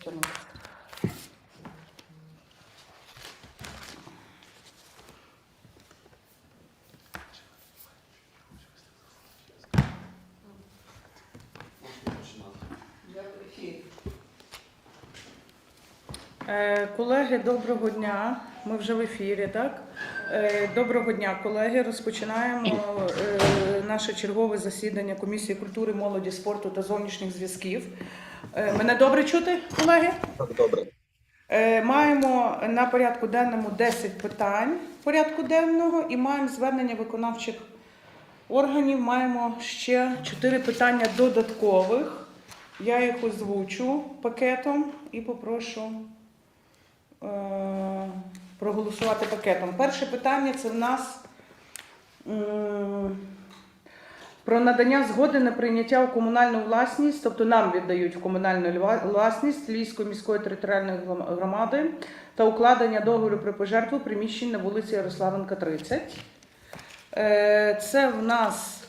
Затягнути. Е, Колеги, доброго дня. Ми вже в ефірі, так? Е, Доброго дня, колеги. Розпочинаємо е, наше чергове засідання комісії культури, молоді, спорту та зовнішніх зв'язків. Е, Мене добре чути, колеги? Так, добре. Е, Маємо на порядку денному 10 питань порядку денного і маємо звернення виконавчих органів. Маємо ще 4 питання додаткових. Я їх озвучу пакетом і попрошу е, проголосувати пакетом. Перше питання це в нас м, про надання згоди на прийняття у комунальну власність, тобто нам віддають в комунальну власність Львівської міської територіальної громади та укладення договору про пожертву приміщень на вулиці Ярославенка, 30. Е, Це в нас,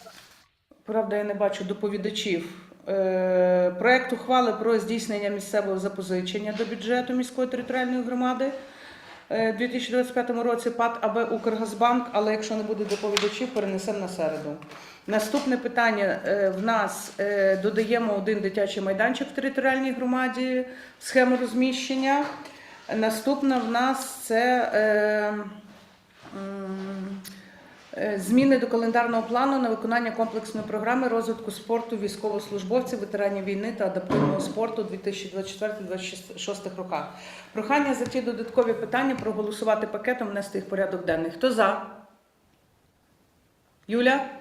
правда, я не бачу доповідачів. Е, Проект ухвали про здійснення місцевого запозичення до бюджету міської територіальної громади. Е, У 2025 році ПАД АБ Укргазбанк, але якщо не буде доповідачів, перенесемо на середу. Наступне питання е, в нас е, додаємо один дитячий майданчик в територіальній громаді, схему розміщення. Наступна в нас це е, зміни до календарного плану на виконання комплексної програми розвитку спорту військовослужбовців, ветеранів війни та адаптивного спорту у 2024-2026 роках. Прохання за ті додаткові питання проголосувати пакетом, внести їх в порядок денний. Хто за? Юля?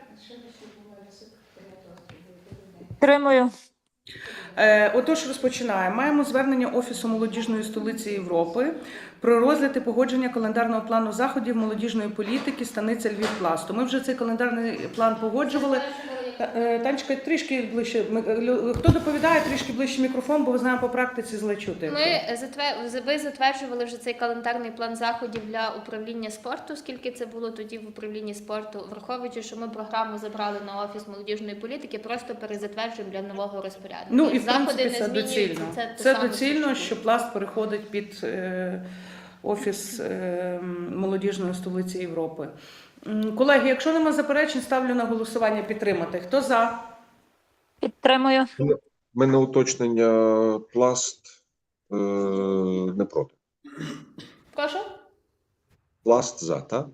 Підтримую. Е, Отож, розпочинаємо. Маємо звернення Офісу молодіжної столиці Європи про розгляд і погодження календарного плану заходів молодіжної політики станиця Львів Пласту. Ми вже цей календарний план погоджували. Е, Танечка, трішки ближче. ми- Хто доповідає, трішки ближче мікрофон, бо ви знаємо по практиці зле чути. Ми затвер... ви затверджували вже цей календарний план заходів для управління спорту, оскільки це було тоді в управлінні спорту, враховуючи, що ми програму забрали на офіс молодіжної політики, просто перезатверджуємо для нового розпорядку. Ну і в заходи принципі це змінюються, доцільно. те Це саме, доцільно, що що пласт переходить під е, офіс е, молодіжної столиці Європи. Колеги, якщо нема заперечень, ставлю на голосування підтримати. Хто за? Підтримую. У мене уточнення пласт е, не проти. Прошу? Пласт за, так?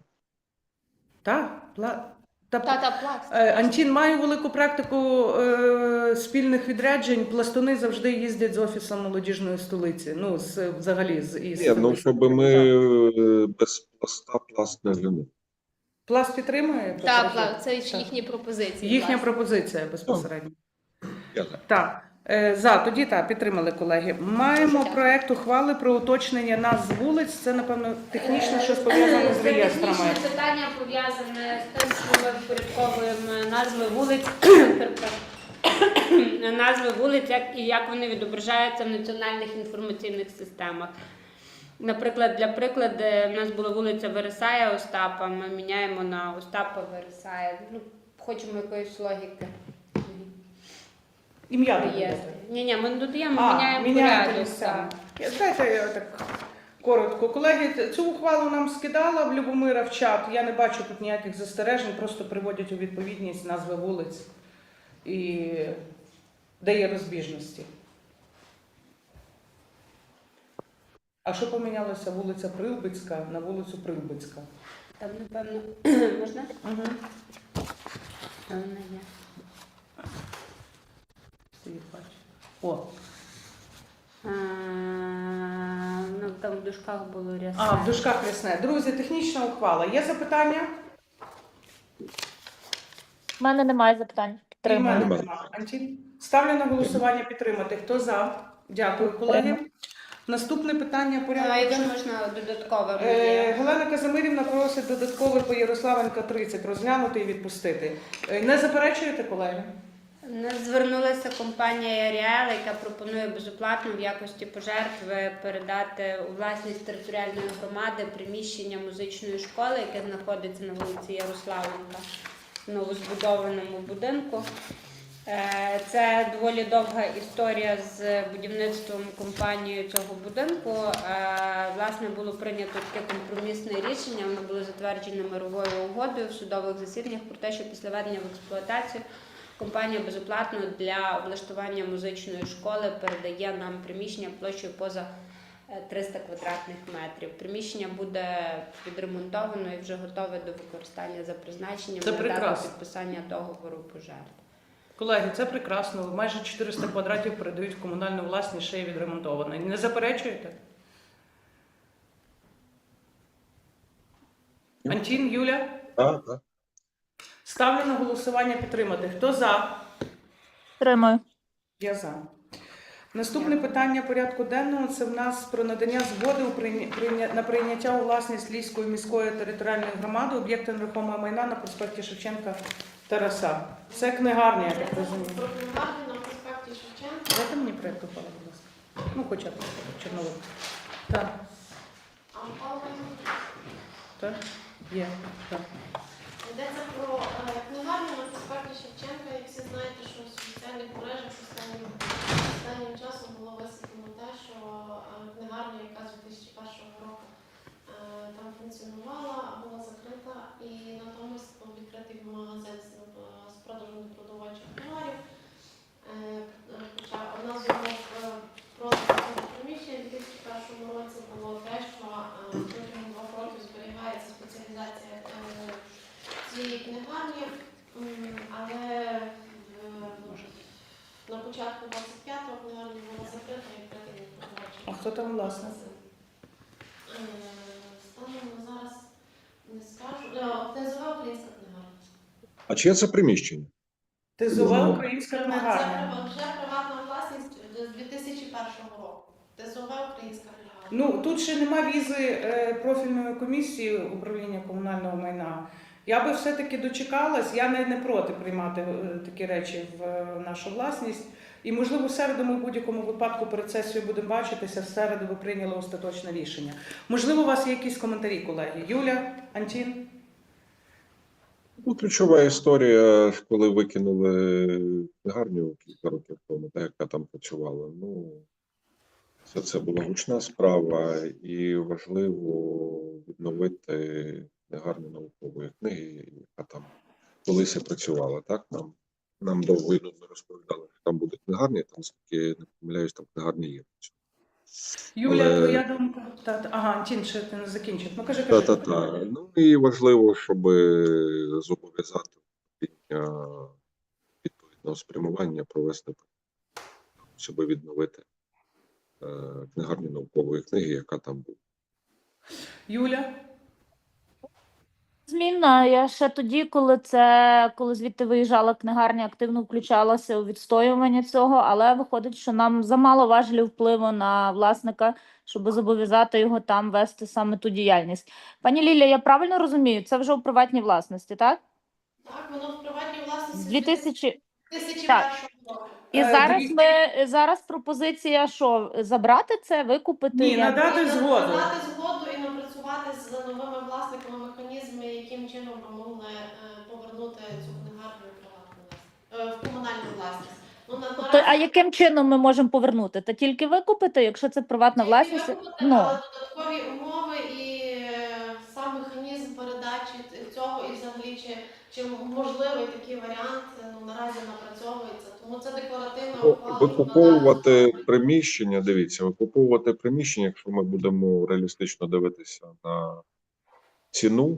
Так, пла... та, Та та пласт. Е, Антін має велику практику е, спільних відряджень. Пластуни завжди їздять з офісом молодіжної столиці. Ну, з, взагалі, з із Ні, ну щоб ми е, без пласта пласт не глянув. Пласт підтримує Та пропозицію? пласт. Це ж Так. їхні пропозиції. їхня власне. пропозиція безпосередньо. Так. Е, За тоді так, підтримали колеги. Маємо Дякую. проект ухвали про уточнення назв вулиць. Це напевно технічно щось пов'язане з Це реєстрами. технічне питання пов'язане з тим, що ми впорядковуємо назви вулиць, назви вулиць, як і як вони відображаються в національних інформаційних системах. Наприклад, для прикладу, в нас була вулиця Вересая Остапа, ми міняємо на Остапа Вересая. Ну, хочемо якоїсь логіки. Ім'я додаєте? Ні, ні, ми не додаємо, А, міняємо порядок. Знаєте, я так коротко. Колеги, цю ухвалу нам скидала в Любомира в чат. Я не бачу тут ніяких застережень, просто приводять у відповідність назви вулиць і де є розбіжності. А що помінялося вулиця Прилбицька на вулицю Прилбицька? Там, напевно, можна? Угу. Там вона є. О, А, Ну, там в дужках було рясне. а, в дужках рясне. Друзі, технічна ухвала. Є запитання? У мене немає запитань. І в мене Підтримую. нема. Антін? Ставлю на голосування підтримати. Хто за? Дякую, колеги. Наступне питання А, порядку. якщо можна додаткове Е. Галина Казимирівна просить додатково по Ярославенка 30 розглянути і відпустити. Е, Не заперечуєте, колеги? Нас звернулася компанія Ріел, яка пропонує безоплатно в якості пожертви передати у власність територіальної громади приміщення музичної школи, яке знаходиться на вулиці Ярославенка в новозбудованому будинку. Е, Це доволі довга історія з будівництвом компанією цього будинку. Е, Власне, було прийнято таке компромісне рішення. Воно було затверджене мировою угодою в судових засіданнях про те, що після введення в експлуатацію компанія безоплатно для облаштування музичної школи передає нам приміщення площею поза е, 300 квадратних метрів. Приміщення буде відремонтовано і вже готове до використання за призначенням на дату підписання договору пожертв. Колеги, це прекрасно. Майже 400 квадратів передають в комунальну власність, ще й відремонтовано. Не заперечуєте? Антін, Юля? Так, так. Ставлю на голосування підтримати. Хто за? Підтримую. Я за. Наступне питання порядку денного це в нас про надання згоди на прийняття у власність Львівської міської територіальної громади об'єкта нерухомого майна на проспекті Шевченка Тараса. Це книгарня, я так розумію. Про книгарню на проспекті Шевченка. Дайте мені проєкт ухвали, будь ласка. Ну, хоча б чорновик. Так, А так, є. Так. Йдеться про книгарню на проспекті Шевченка. Як всі знаєте, що в соціальних мережах останнім, останнім часом було висвітлено те, що е, книгарня, яка з 2001 року е, там функціонувала, була закрита і натомість був відкритий магазин з, е, продажу непродовольчих товарів. Хоча одна з умов продажу приміщення в 2001 році було те, що протягом двох років зберігається спеціалізація цієї книгарні, але е, на початку 25-го книгарня була закрита і відкрита. А хто там власник? Е, Станом зараз не скажу. Е, Низова українська книгарня. А чиє це приміщення? Тизова українська Це книгарня. прива- вже приватна власність з 2001 року. Тезова українська книгарня. Ну, тут ще нема візи профільної комісії управління комунального майна. Я би все-таки дочекалась, я не, не проти приймати е, такі речі в е, нашу власність. І, можливо, в середу ми в будь-якому випадку перед сесією будемо бачитися. В середу ви прийняли остаточне рішення. Можливо, у вас є якісь коментарі, колеги? Юля, Антін? Ну, ключова історія, коли викинули книгарню кілька років тому, та, яка там працювала. Ну, це, це була гучна справа, і важливо відновити книгарню наукової книги, яка там колись і працювала. Так, нам, нам довго і нудно розповідали, що там буде книгарня, там, наскільки не помиляюсь, там книгарня є. Юля, Але- твоя думка? Та, та- ага, Антін, ще ти не закінчив. Ну, кажи, кажи. Та-та-та. Ну і важливо, щоб зобов'язати відповідного спрямування провести, щоб відновити е, книгарню наукової книги, яка там була. Юля? Змінна. Я ще тоді, коли це коли звідти виїжджала книгарня, активно включалася у відстоювання цього, але виходить, що нам замало важелів впливу на власника, щоб зобов'язати його там вести саме ту діяльність. Пані Лілія, я правильно розумію? Це вже у приватній власності, так? Так, воно в приватній власності 2000... 2001 Так. року. І Е, зараз ми зараз пропозиція, що забрати це, викупити Ні, як? надати І згоду. Надати згоду і напрацювати з новими чином ми могли е, повернути цю книгарню в власність, е, комунальну власність. Ну, на, То, а яким чином ми можемо повернути? Та тільки викупити, якщо це приватна тільки власність? викупити, Ну. але додаткові умови і е, сам механізм передачі цього і взагалі чи, чи можливий такий варіант ну, наразі напрацьовується. Тому це декларативна ухвала. Викуповувати надати- приміщення, дивіться, викуповувати приміщення, якщо ми будемо реалістично дивитися на ціну.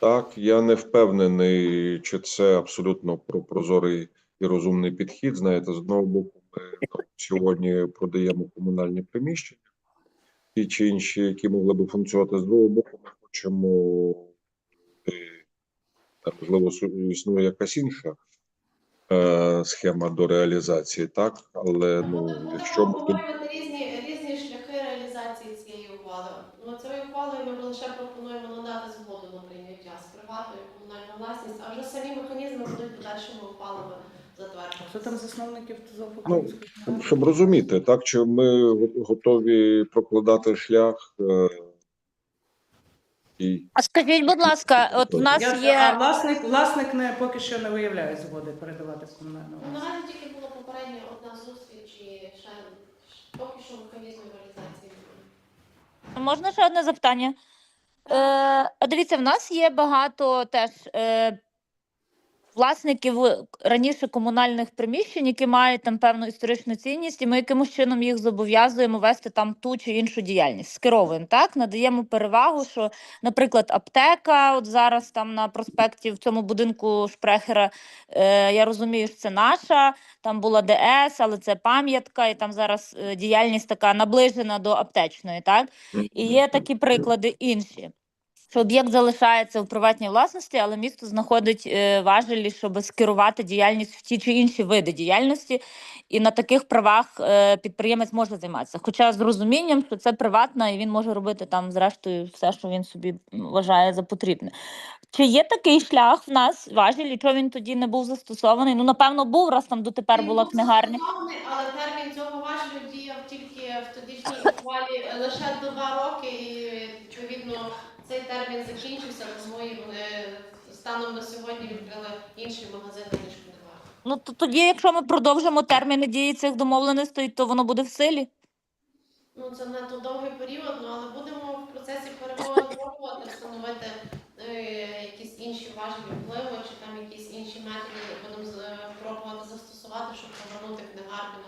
Так, я не впевнений, чи це абсолютно про- прозорий і розумний підхід. Знаєте, з одного боку, ми ну, сьогодні продаємо комунальні приміщення, ті чи інші, які могли би функціонувати. З другого боку, ми хочемо, е, там, можливо, існує якась інша е, схема до реалізації, так, але ну, якщо ми тут обговорювати різні, різні шляхи реалізації цієї ухвали. Ну, цією ухвалою ми лише пропонуємо надати згоду на прийняття з приватної в комунальну власність, а вже самі механізми будуть подальшими ухвалами затверджені. Хто там засновників Ну, щоб розуміти, так чи ми готові прокладати шлях е, який А скажіть, будь ласка, от в нас Я, є. А власник, власник не, поки що не виявляє згоди передавати в комунальну Ну, власність. Наразі тільки була попередня одна зустріч і ще поки що механізму реалізації. Можна ще одне запитання? Е, дивіться, в нас є багато теж е, власників раніше комунальних приміщень, які мають там певну історичну цінність, і ми якимось чином їх зобов'язуємо вести там ту чи іншу діяльність. Скеровуємо так, надаємо перевагу, що, наприклад, аптека, от зараз там на проспекті в цьому будинку Шпрехера, е, я розумію, що це наша. Там була ДС, але це пам'ятка, і там зараз е, діяльність така наближена до аптечної, так? І є такі приклади інші. Що об'єкт залишається в приватній власності, але місто знаходить е, важелі, щоб скерувати діяльність в ті чи інші види діяльності, і на таких правах е, підприємець може займатися. Хоча з розумінням, що це приватна, і він може робити там, зрештою, все, що він собі вважає за потрібне. Чи є такий шлях в нас важелі, чого він тоді не був застосований? Ну, напевно, був, раз там дотепер Він була книгарня. Але термін цього важелю діяв тільки в тодішній ухвалі лише два роки, і відповідно цей термін закінчився, бо і вони станом на сьогодні відкрили інші магазини, ніж книгарня. Ну то тоді, якщо ми продовжимо терміни дії цих домовленостей, то воно буде в силі. Ну це не то довгий період, ну але будемо в процесі перемоги встановити е, якісь інші важливі впливи, чи там якісь інші методи будемо з- пробувати застосувати, щоб повернути книгарню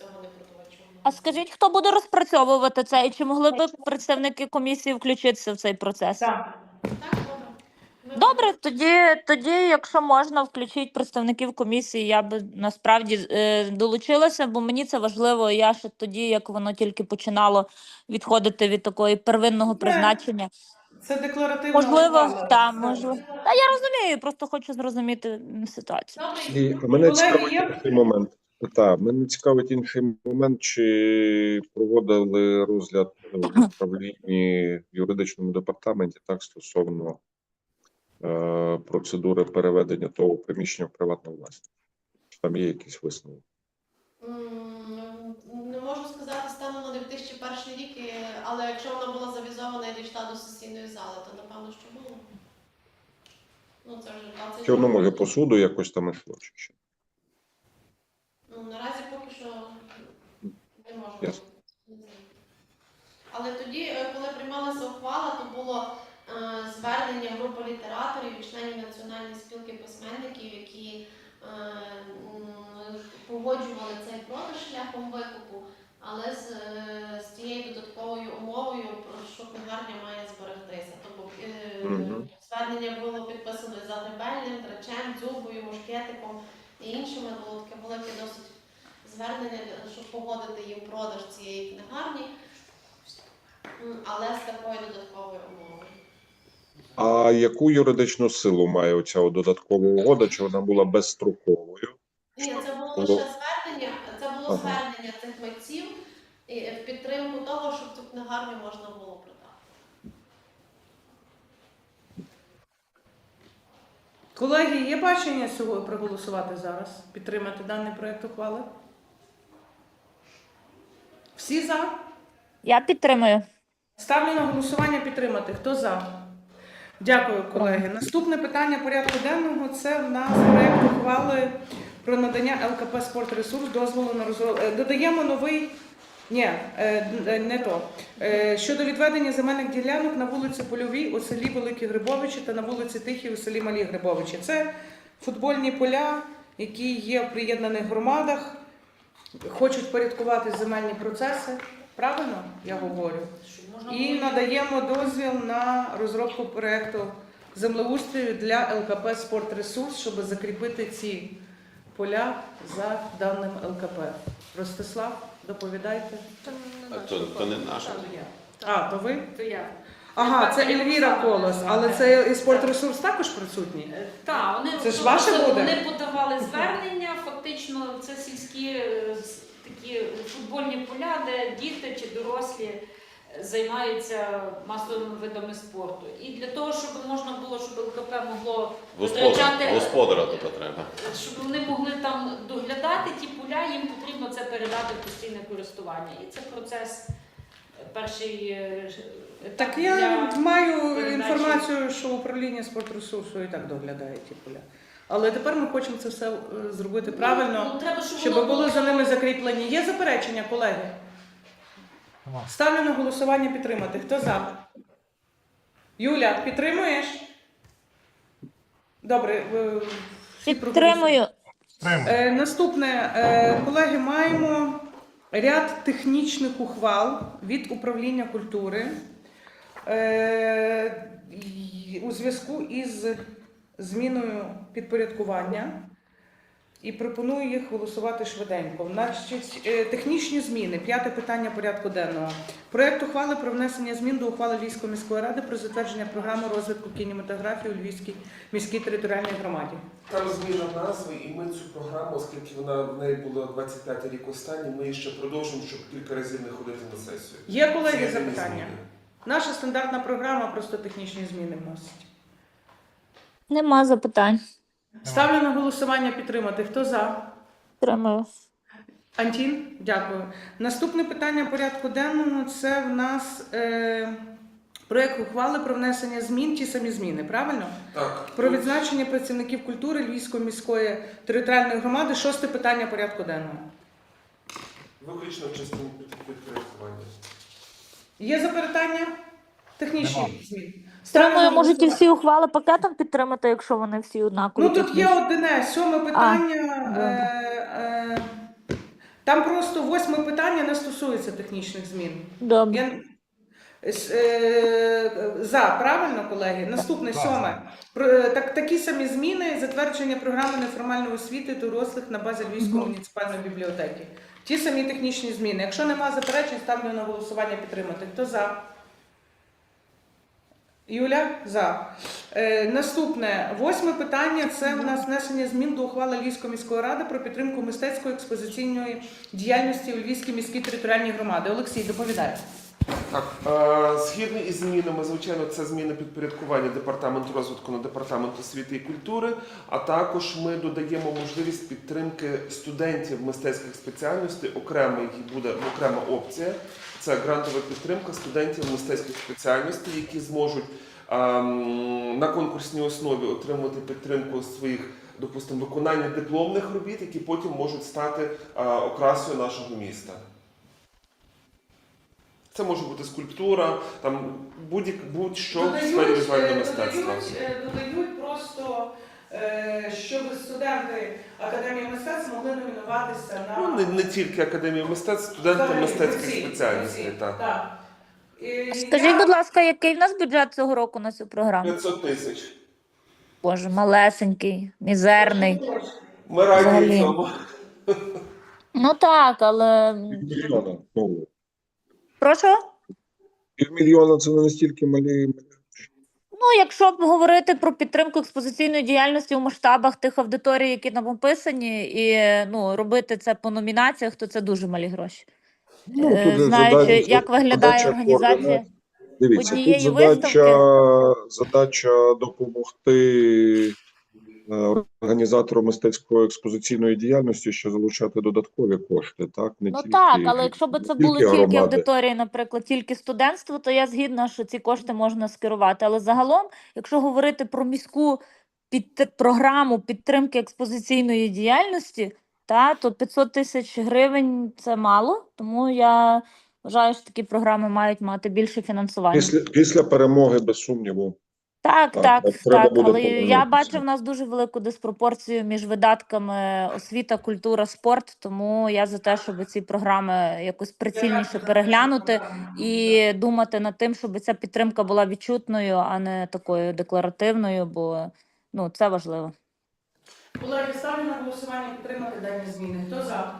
натомість е, цього. А скажіть, хто буде розпрацьовувати це, і чи могли б представники комісії включитися в цей процес? Так. Так, добре. Ми Добре, тоді, тоді, якщо можна, включіть представників комісії, я би насправді е, долучилася, бо мені це важливо. Я ще тоді, як воно тільки починало відходити від такої первинного призначення. Це декларативна Можливо, так, можливо. Та я розумію, просто хочу зрозуміти м, ситуацію. Добре, І мене Колеги, цікавить є? інший момент. Так, мене цікавить інший момент, чи проводили розгляд в управлінні в юридичному департаменті так стосовно е, процедури переведення того приміщення в приватну власність. Там є якісь висновки? Не можу сказати станом на 2001 рік, але якщо вона була завізована і дійшла до сесійної зали, то напевно, що було. Ну, це вже 20 Чи воно може років. по суду якось там ішло? Чи ще? Ну, наразі поки що не можу. Ясно. Але тоді, е, коли приймалася ухвала, то було е, звернення групи літераторів і членів Національної спілки письменників, які е, погоджували цей продаж шляхом викупу, але з, з тією додатковою умовою, про що книгарня має зберегтися. Тобто звернення було підписано і Загребельним, Драчем, Дзюбою, Мушкетиком і іншими. Було таке велике досить звернення, щоб погодити їм продаж цієї книгарні, але з такою додатковою умовою. А яку юридичну силу має оця додаткова угода? Чи вона була безстроковою? Ні, це було лише звернення, це було Ага. звернення цих митців в підтримку того, щоб цю книгарню можна було продати. Колеги, є бачення сьогодні проголосувати зараз, підтримати даний проект ухвали? Всі за? Я підтримую. Ставлю на голосування підтримати. Хто за? Дякую, колеги. Наступне питання порядку денного це в нас проект ухвали про надання ЛКП «Спортресурс» дозволу на розробку. Додаємо новий. Ні, е, е, не то. Е, Щодо відведення земельних ділянок на вулиці Польовій у селі Великі Грибовичі та на вулиці Тихій у селі Малі Грибовичі. Це футбольні поля, які є в приєднаних громадах, хочуть порядкувати земельні процеси. Правильно я говорю? І надаємо дозвіл на розробку проекту землеустрою для ЛКП «Спортресурс», щоб закріпити ці поля за даним ЛКП. Ростислав, доповідайте. А то, то не наше. А, то ви? То я. Ага, це Ельвіра. Колос, але це і «Спортресурс» також присутні? Так, вони Це ж ваше це- буде? Вони подавали звернення. Фактично, це сільські е, такі футбольні поля, де діти чи дорослі е, займаються масовими видами спорту. І для того, щоб можна було, щоб ЛКП могло витрачати, господара тут треба. щоб вони могли там доглядати ті поля, їм потрібно це передати в постійне користування. І це процес перший е, Так я маю інформацію, що управління спортресурсу і так доглядає ті поля. Але тепер ми хочемо це все е, зробити правильно, Ну, треба, щоб, щоб воно були за ними закріплені. Є заперечення, колеги? Ставлю на голосування підтримати. Хто за? Юля, підтримуєш? Добре. е, всі Підтримую. Е, Наступне, е, колеги, маємо ряд технічних ухвал від управління культури е, й- у зв'язку із зміною підпорядкування. І пропоную їх голосувати швиденько. Значить, е, технічні зміни. П'яте питання порядку денного. Проект ухвали про внесення змін до ухвали Львівської міської ради про затвердження програми розвитку кінематографії у Львівській міській територіальній громаді. Там зміна назви, і ми цю програму, оскільки вона в неї була 25 рік останній, ми її ще продовжимо, щоб кілька разів не ходити на сесію. Є колеги запитання? Наша стандартна програма просто технічні зміни вносить. Нема запитань. Ставлю на голосування підтримати. Хто за? Підтримую. Антін, дякую. Наступне питання порядку денному це в нас е, проект ухвали про внесення змін, ті самі зміни, правильно? Так, Про відзначення працівників культури Львівської міської територіальної громади. Шосте питання порядку денного. виключно в частині підпорядкування. Є запитання? Технічні зміни. Ставлю можуть і всі ухвали пакетом підтримати, якщо вони всі однакові. Ну тут є одне сьоме питання. добре. Е, е, там просто восьме питання не стосується технічних змін. Добре. Я... Е, За, правильно, колеги? Наступне сьоме. Е, Так, такі самі зміни, затвердження програми неформальної освіти дорослих на базі Львівської муніципальної бібліотеки. Ті самі технічні зміни. Якщо нема заперечень, ставлю на голосування підтримати. Хто за? Юля за. Е, наступне восьме питання це в нас внесення змін до ухвали Львівської міської ради про підтримку мистецької експозиційної діяльності у Львівській міській територіальній громади. Олексій, доповідає. Так, е, згідно із змінами, звичайно, це зміни підпорядкування департаменту розвитку на департамент освіти і культури. А також ми додаємо можливість підтримки студентів мистецьких спеціальностей. Окремо їх буде окрема опція. Це грантова підтримка студентів мистецьких спеціальностей, які зможуть ем, на конкурсній основі отримати підтримку своїх, допустимо, виконання дипломних робіт, які потім можуть стати е, окрасою нашого міста. Це може бути скульптура, там будь- будь-що в сфері візуального е, мистецтва. додають, е, просто, щоб студенти Академії мистецтв могли номінуватися на Ну, не, не тільки академія мистецтв, студенти Взагалі, мистецьких спеціальностей. Так. так. І Скажіть, я- будь ласка, який в нас бюджет цього року на цю програму? 500 тисяч. Боже, малесенький, мізерний. Ми раді Взагалі. цьому. Ну так, але Півмільйона. Ну, прошу. півмільйона це не настільки малі. Ну, якщо б говорити про підтримку експозиційної діяльності у масштабах тих аудиторій, які нам описані, і ну робити це по номінаціях, то це дуже малі гроші. Ну, Е, тут знаючи, задача- як виглядає задача організація. Дивіться, однієї тут задача, виставки. задача допомогти е, організатору мистецької експозиційної діяльності, що залучати додаткові кошти, так? Не Ну тільки, так, але якщо б це були тільки тільки аудиторії, наприклад, тільки студентство, то я згідна, що ці кошти можна скерувати. Але загалом, якщо говорити про міську під програму підтримки експозиційної діяльності, та то 500 тисяч гривень це мало, тому я вважаю, що такі програми мають мати більше фінансування. Після, після перемоги, без сумніву. Так, Так, так, так. Але я бачу в нас дуже велику диспропорцію між видатками освіта, культура, спорт. Тому я за те, щоб ці програми якось прицільніше переглянути і думати над тим, щоб ця підтримка була відчутною, а не такою декларативною, бо ну це важливо. Колеги, ставлю на голосування підтримати дані зміни. Хто за?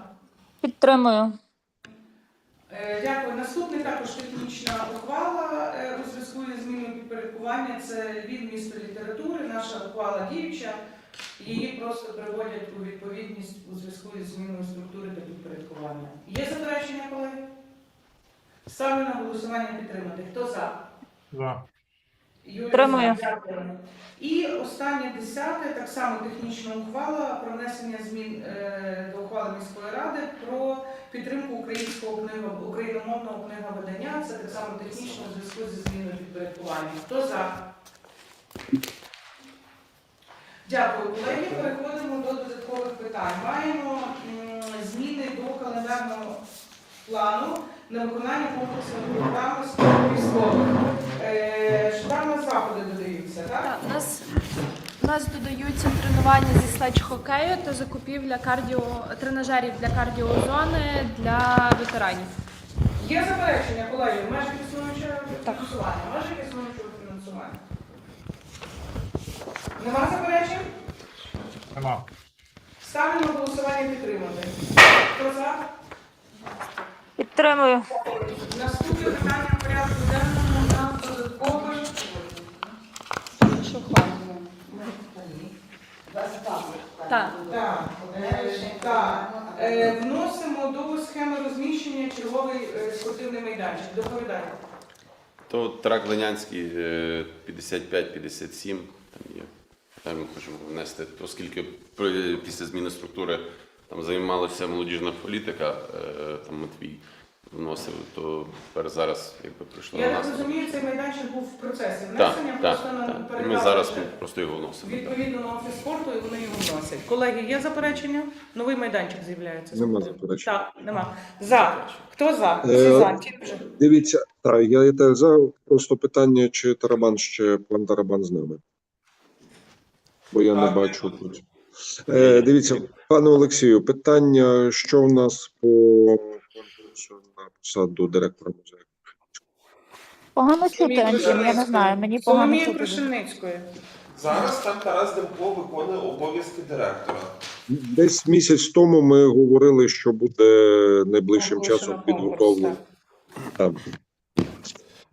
Підтримую. Е, Дякую. Наступне також технічна ухвала е, у зв'язку із зміною підпорядкування. Це від міста літератури. Наша ухвала діюча. Її просто приводять у відповідність у зв'язку із зміною структури та підпорядкування. Є заперечення, колеги? Ставлю на голосування підтримати. Хто за? За. Дякую. І останнє десяте, так само технічна ухвала про внесення змін е, до ухвали міської ради про підтримку українського книга україномовного книговидання. Це так само технічно у зв'язку зі зміною підпорядкування. Хто за? Дякую, колеги. Переходимо до додаткових питань. Маємо зміни до календарного плану на виконання комплексної програми військових». Е, Що там на заходи додаються, так? Так, у нас, у нас додаються тренування зі следж-хокею та закупівля кардіо, тренажерів для кардіозони для ветеранів. Є заперечення, колеги, в межах існуючого фінансування. В межах існуючого фінансування. Нема заперечень? Нема. Ставлю на голосування підтримати. Хто за? Підтримую. Наступне питання Так. Так, е, так. Е, Вносимо до схеми розміщення черговий е, спортивний майданчик. Доповідайте. То трак Ленянський е, 55-57, там є. Там ми хочемо внести, оскільки при- після зміни структури там займалася молодіжна політика, е, там Матвій вносив, то тепер зараз якби прийшло на Я нас. так розумію, цей майданчик був в процесі Так, внесення, так, просто нам так. І ми передали зараз вже просто його вносимо. так. відповідно на офіс спорту і вони його вносять. Колеги, є заперечення? Новий майданчик з'являється. Нема заперечень. Так, нема. За. Хто за? Всі Е, за. Ті вже. Дивіться, та я і те за просто питання, чи Тарабан ще пан Тарабан з нами. Бо я не бачу тут. Е, дивіться, пане Олексію, питання, що в нас по конкурсу на посаду директора музею? Погано чути, Антін, я не знаю. Мені погано Соломія чути. Зараз там Тарас Демко виконує обов'язки директора. Десь місяць тому ми говорили, що буде найближчим Оголошено часом конкурс, підготовлено. так. Так.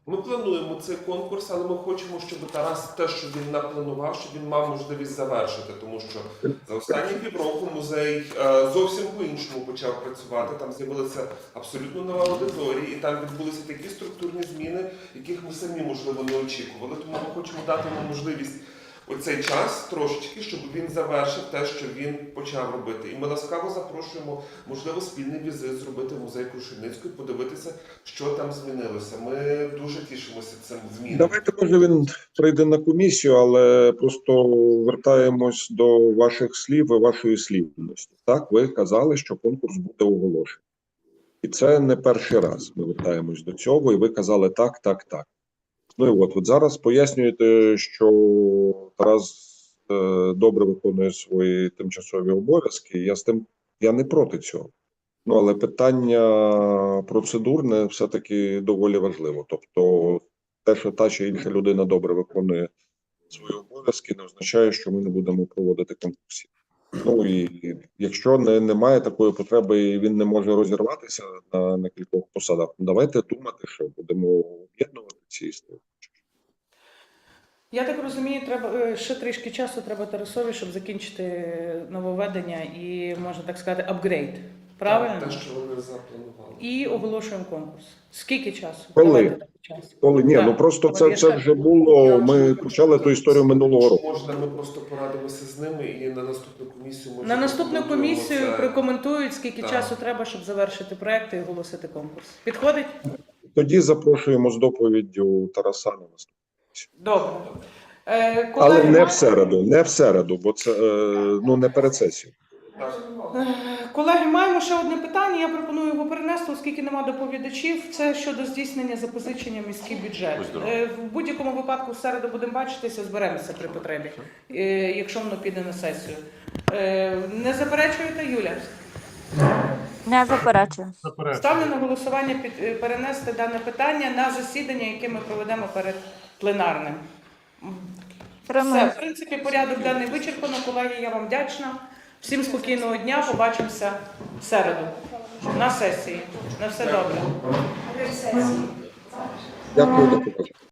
Ми плануємо цей конкурс, але ми хочемо, щоб Тарас те, що він напланував, щоб він мав можливість завершити, тому що за останні півроку музей е, зовсім по-іншому почав працювати. Там з'явилася абсолютно нова аудиторія, і там відбулися такі структурні зміни, яких ми самі можливо не очікували. Тому ми хочемо дати йому можливість оцей час трошечки, щоб він завершив те, що він почав робити. І ми ласкаво запрошуємо, можливо, спільний візит зробити в музей Крушельницької, подивитися, що там змінилося. Ми дуже тішимося цим змінам. Давайте, може, він прийде на комісію, але просто вертаємось до ваших слів і вашої слівності. Так, ви казали, що конкурс буде оголошений. І це не перший раз. Ми вертаємось до цього, і ви казали так, так, так. Ну і от, от зараз пояснюєте, що Тарас е, добре виконує свої тимчасові обов'язки. Я з тим я не проти цього. Ну, але питання процедурне все-таки доволі важливо. Тобто, те, що та чи інша людина добре виконує свої обов'язки, не означає, що ми не будемо проводити конкурсів. Ну і якщо не, немає такої потреби і він не може розірватися на, на кількох посадах, ну, давайте думати, що будемо об'єднувати ці історії. Я так розумію, треба е, ще трішки часу треба Тарасові, щоб закінчити нововведення і, можна так сказати, апгрейд. Правильно? Те, що вони запланували. І оголошуємо конкурс. Скільки часу? Коли? Час. Коли ні, Так. ну просто це, це вже було. Ми почали ту історію минулого року. Можна ми просто порадимося з ними і на наступну комісію може На наступну комісію це. прокоментують, скільки Так. часу треба, щоб завершити проект і оголосити конкурс. Підходить? Тоді запрошуємо з доповіддю Тараса на наступну. Добре. Е, Але не в середу, не в середу, бо це е, ну не перед сесією. Е, Колеги, маємо ще одне питання. Я пропоную його перенести, оскільки нема доповідачів. Це щодо здійснення запозичення в міський бюджет. Е, В будь-якому випадку в середу будемо бачитися, зберемося при потребі, якщо воно піде на сесію. Не заперечуєте, Юля? Не заперечую. Ставлю на голосування під перенести дане питання на засідання, яке ми проведемо перед пленарним. Все, в принципі, порядок денний вичерпано. Колеги, я вам вдячна. Всім спокійного дня. Побачимося в середу на сесії. На все добре. Дякую, до побачення.